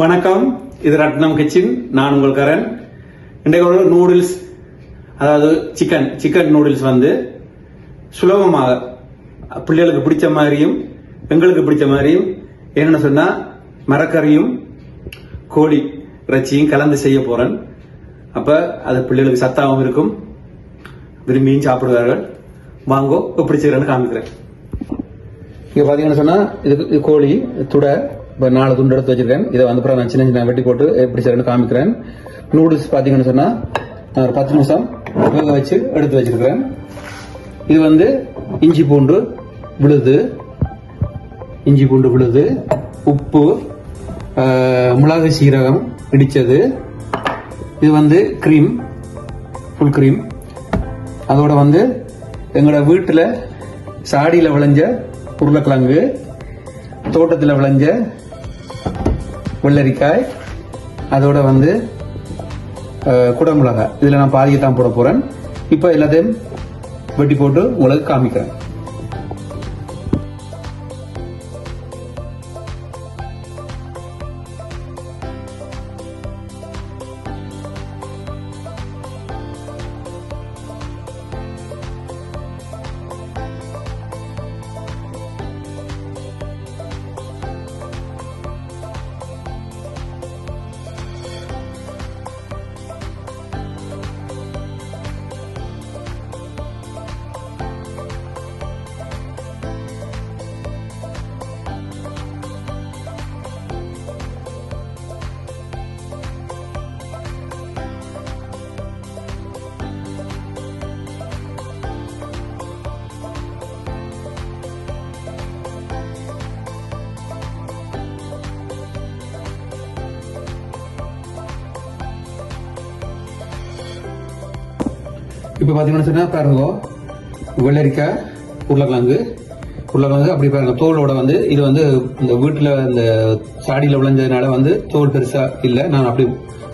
வணக்கம். இது ரத்னம் கிச்சன். நான் உங்கள் கரன் இன்றைக்கு ஒரு நூடுல்ஸ் அதாவது சிக்கன் சிக்கன் நூடுல்ஸ் வந்து சுலபமாக பிள்ளைகளுக்கு பிடிச்ச மாதிரியும் எங்களுக்கு பிடிச்ச மாதிரியும் என்னென்னு சொன்னால் மரக்கறியும் கோழி இறைச்சியும் கலந்து செய்ய போகிறேன் அப்போ அது பிள்ளைகளுக்கு சத்தாகவும் இருக்கும். விரும்பியும் சாப்பிடுவார்கள். வாங்கோ எப்படி காமிக்கிறேன். இங்கே பார்த்தீங்கன்னு சொன்னால் இது கோழி துடை இப்ப நாலு துண்டு எடுத்து வச்சிருக்கேன். இதை வந்து அப்புறம் நான் சின்ன சின்ன வெட்டி போட்டு எப்படி செய்யணும்னு காமிக்கிறேன். நூடுல்ஸ் பாத்தீங்கன்னு சொன்னா நான் ஒரு பத்து நிமிஷம் வேக வச்சு எடுத்து வச்சிருக்கிறேன். இது வந்து இஞ்சி பூண்டு விழுது. இஞ்சி பூண்டு விழுது. உப்பு மிளகு சீரகம் இடித்தது இது வந்து க்ரீம் ஃபுல் க்ரீம் அதோட வந்து எங்களோட வீட்டில் சாடியில் விளைஞ்ச உருளைக்கிழங்கு தோட்டத்தில் விளைஞ்ச வெள்ளரிக்காய் அதோட வந்து குடமிளகாய் இதில் நான் பாதியை தான் போட போகிறேன் இப்போ எல்லாத்தையும் வெட்டி போட்டு உங்களுக்கு காமிக்கிறேன். இப்போ பார்த்தீங்கன்னு சொன்னால் பாருங்க வெள்ளரிக்காய் உருளைக்கிழங்கு உருளைக்கிழங்கு அப்படி பாருங்க தோலோட வந்து இது வந்து இந்த வீட்டில் இந்த சாடியில் விளைஞ்சதுனால வந்து தோல் பெருசாக இல்லை. நான் அப்படி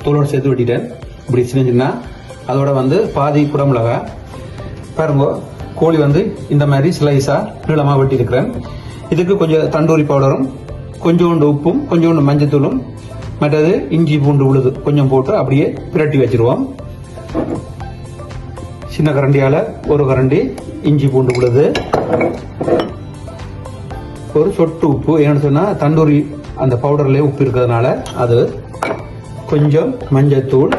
தோலோட சேர்த்து வெட்டிட்டேன். இப்படி சின்ன அதோட வந்து பாதி குடமிளகா பாருங்க கோழி வந்து இந்த மாதிரி ஸ்லைஸாக நீளமாக வெட்டியிருக்கிறேன். இதுக்கு கொஞ்சம் தண்டூரி பவுடரும் கொஞ்சோண்டு உப்பும் கொஞ்சோண்டு மஞ்சத்தூளும் மற்றது இஞ்சி பூண்டு உழுது கொஞ்சம் போட்டு அப்படியே பிரட்டி வச்சிருவோம். சின்ன கரண்டியால ஒரு கரண்டி இஞ்சி பூண்டு உள்ளது ஒரு சொட்டு உப்பு ஏன்னு சொன்னா தந்தூரி அந்த பவுடர்லயே உப்பு இருக்கிறதுனால அது கொஞ்சம் மஞ்சத்தூள்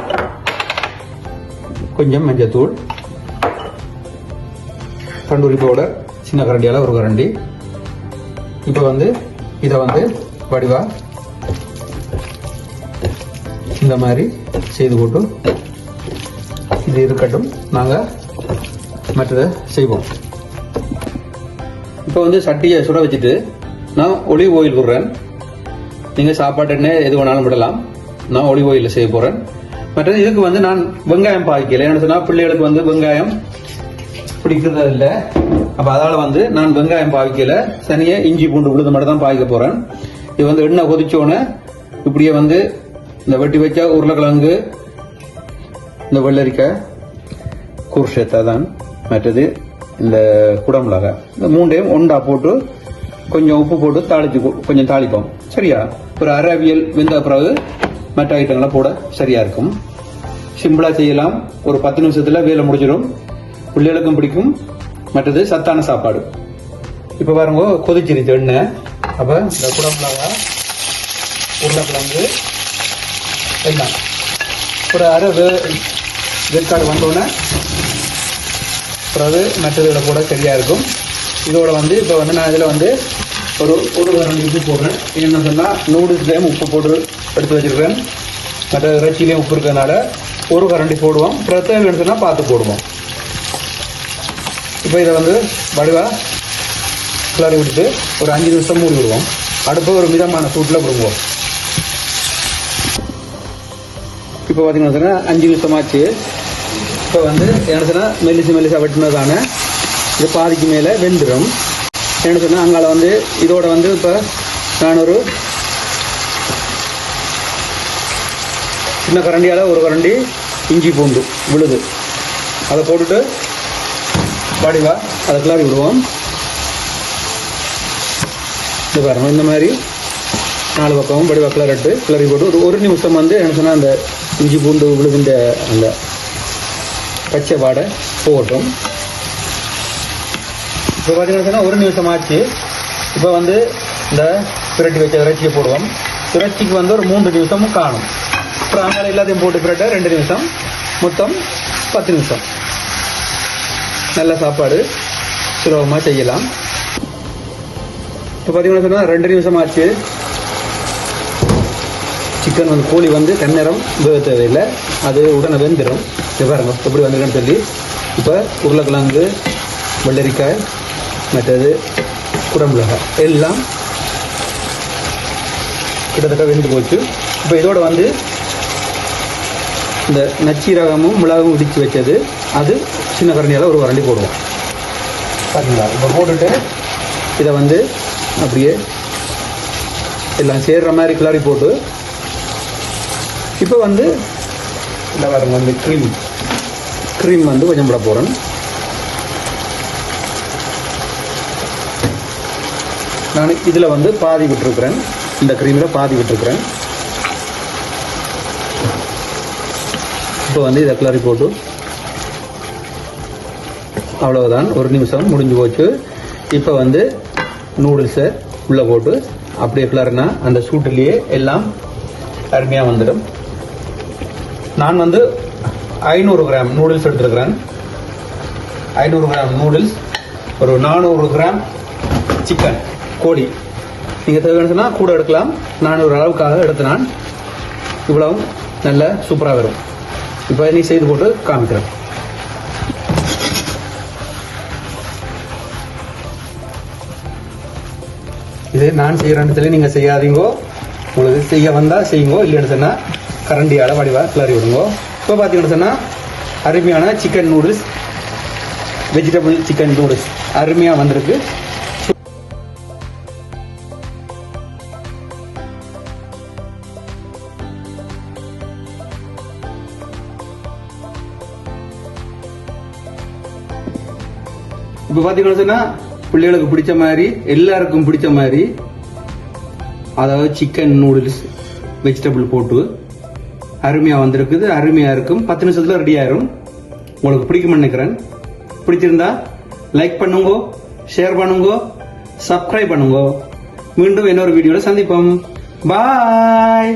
கொஞ்சம் மஞ்சத்தூள் தந்தூரி பவுடர் சின்ன கரண்டியால ஒரு கரண்டி. இப்போ வந்து இதை வந்து வடிவா இந்த மாதிரி செய்து போட்டு இது இருக்கட்டும். நாங்கள் மற்றதை செய்வோம். இப்போ வந்து சட்டியை சுட வச்சுட்டு நான் ஒலிவ் ஆயில் விடுறேன். நீங்கள் சாப்பாட்டுன்னு எது வேணாலும் விடலாம். நான் ஒலிவ் ஆயிலில் செய்ய போகிறேன் மற்றது இதுக்கு வந்து நான் வெங்காயம் பாய்க்கல ஏன்னு சொன்னால் பிள்ளைகளுக்கு வந்து வெங்காயம் பிடிக்கிறது இல்லை. அப்போ அதால் வந்து நான் வெங்காயம் பாய்க்கல சனியை இஞ்சி பூண்டு விழுது மட்டும் தான் பாய்க்க போகிறேன் இது வந்து எண்ணெய் கொதிச்சோன்னே இப்படியே வந்து இந்த வெட்டி வச்ச உருளைக்கிழங்கு இந்த வெள்ளரிக்காய் கூர்ஷத்தை தான் மற்றது இந்த குடமிளகாய் இந்த மூண்டையும் ஒண்டா போட்டு கொஞ்சம் உப்பு போட்டு தாளிச்சு கொஞ்சம் தாளிப்போம். சரியா? ஒரு அரை வெந்த பிறகு மற்ற ஐட்டங்களை போட சரியா இருக்கும். சிம்பிளா செய்யலாம். ஒரு பத்து நிமிஷத்துல வேலை முடிஞ்சிடும். பிள்ளைகளுக்கும் பிடிக்கும். மற்றது சத்தான சாப்பாடு. இப்போ பாருங்க கொதிச்சிருச்சு எண்ணெய். அப்போ இந்த குடமிளகாய் உருளைக்கிழங்கு எல்லாம் ஒரு அரை வே வந்தோடனே பிறகு மற்றதோட கூட சரியாக இருக்கும். இதோட வந்து இப்போ வந்து நான் இதில் வந்து ஒரு ஒரு கரண்டி உப்பு போடுறேன். என்ன சொன்னால் நூடுல்ஸ்லேயும் உப்பு போட்டு எடுத்து வச்சிருக்கேன். மற்ற இறைச்சிலையும் உப்பு இருக்கிறதுனால ஒரு கரண்டி போடுவோம். அப்புறம் தேவைன்னு பார்த்து போடுவோம். இப்போ இதை வந்து வடிவாக கிளறி விட்டுட்டு ஒரு அஞ்சு நிமிஷம் மூடி விடுவோம். அடுப்பு ஒரு மிதமான சூட்டில் விடுவோம். இப்போ பார்த்தீங்கன்னா அஞ்சு நிமிஷமாச்சு. இப்போ வந்து என்ன சொன்னால் மெல்லிசு மெல்லிசா வெட்டினதான இது பாதிக்கு மேலே வெந்துடும் என்ன சொன்னால் அங்கால வந்து இதோட வந்து இப்போ நான் ஒரு சின்ன கரண்டியால் ஒரு கரண்டி இஞ்சி பூண்டு விழுது. அதை போட்டுட்டு வடிவா அதை கிளறி விடுவோம். இது பாருங்க இந்த மாதிரி நாலு பக்கமும் வடிவா கிளறிட்டு கிளறி போட்டு ஒரு ஒரு நிமிஷம் வந்து என்ன சொன்னால் அந்த இஞ்சி பூண்டு விழுகின்ற அந்த பச்சை வாடை போகட்டும் இப்போ பார்த்தீங்கன்னா ஒரு நிமிஷம் ஆச்சு இப்போ வந்து இந்த பிரட்டி வச்ச இறைச்சியை போடுவோம். இறைச்சிக்கு வந்து ஒரு மூன்று நிமிஷமும் காணும். அப்புறம் அங்கே எல்லாத்தையும் போட்டு பிரட்ட ரெண்டு நிமிஷம். மொத்தம் பத்து நிமிஷம். நல்ல சாப்பாடு. சுலபமாக செய்யலாம். இப்போ பார்த்தீங்கன்னா சொன்னால் ரெண்டு நிமிஷம் ஆச்சு சிக்கன் வந்து கோழி வந்து தன்னிறம் வேக தேவையில்லை. அது உடனே வெந்துடும் பாருங்க எப்படி வந்திருக்குன்னு சொல்லி. இப்போ உருளைக்கிழங்கு வெள்ளரிக்காய் மற்றது குடமிளகாய் எல்லாம் கிட்டத்தட்ட வெந்து போச்சு. இப்போ இதோட வந்து இந்த நச்சீரகமும் மிளகும் இடித்து வச்சது. அது சின்ன கரண்டியால் ஒரு வரண்டி போடுவோம். பார்த்தீங்களா இப்போ போட்டுட்டு இதை வந்து அப்படியே எல்லாம் சேர்கிற மாதிரி கிளறி போட்டு இப்போ வந்து இந்த பாருங்க வந்து க்ரீம் க்ரீம் வந்து கொஞ்சம் போட போகிறேன் நான் இதில் வந்து பாதி விட்டுருக்குறேன். இந்த க்ரீமில் பாதி விட்டுருக்குறேன். இப்போ வந்து இதை கிளறி போட்டு அவ்வளவுதான். ஒரு நிமிஷம் முடிஞ்சு போச்சு. இப்போ வந்து நூடுல்ஸை உள்ளே போட்டு அப்படியே கிளறினா அந்த சூட்டிலேயே எல்லாம் அருமையாக வந்துடும். நான் வந்து ஐநூறு கிராம் நூடுல்ஸ் எடுத்துருக்கிறேன். ஐநூறு கிராம் நூடுல்ஸ் ஒரு நானூறு கிராம் சிக்கன் கோழி. நீங்கள் தேவைன்னு சொன்னால் கூட எடுக்கலாம். நானூறு அளவுக்காக எடுத்து நான் இவ்வளவும் நல்ல சூப்பராக வரும். இப்போ நீ செய்து போட்டு காமிக்கிறேன். இது நான் செய்கிறேன்னு சொல்லி நீங்கள் செய்யாதீங்கோ. உங்களுக்கு செய்ய வந்தால் செய்யுங்கோ. இல்லைன்னு சொன்னால் கரண்டியால் வடிவாக கிளறி விடுவோம் இப்போ பார்த்தீங்கன்னு சொன்னால் அருமையான chicken noodles vegetable chicken noodles அருமையாக வந்திருக்கு. இப்போ பார்த்தீங்கன்னு சொன்னால் பிள்ளைகளுக்கு பிடிச்ச மாதிரி எல்லாருக்கும் பிடிச்ச மாதிரி அதாவது சிக்கன் நூடுல்ஸ் வெஜிடபிள் போட்டு அருமையாக வந்திருக்குது. அருமையாக இருக்கும். பத்து நிமிஷத்தில் ரெடி ஆயிரும். உங்களுக்கு பிடிக்கும்னு நினைக்கிறேன். பிடிச்சிருந்தா லைக் பண்ணுங்க ஷேர் பண்ணுங்க சப்ஸ்கிரைப் பண்ணுங்க. மீண்டும் இன்னொரு வீடியோவில் சந்திப்போம். பாய்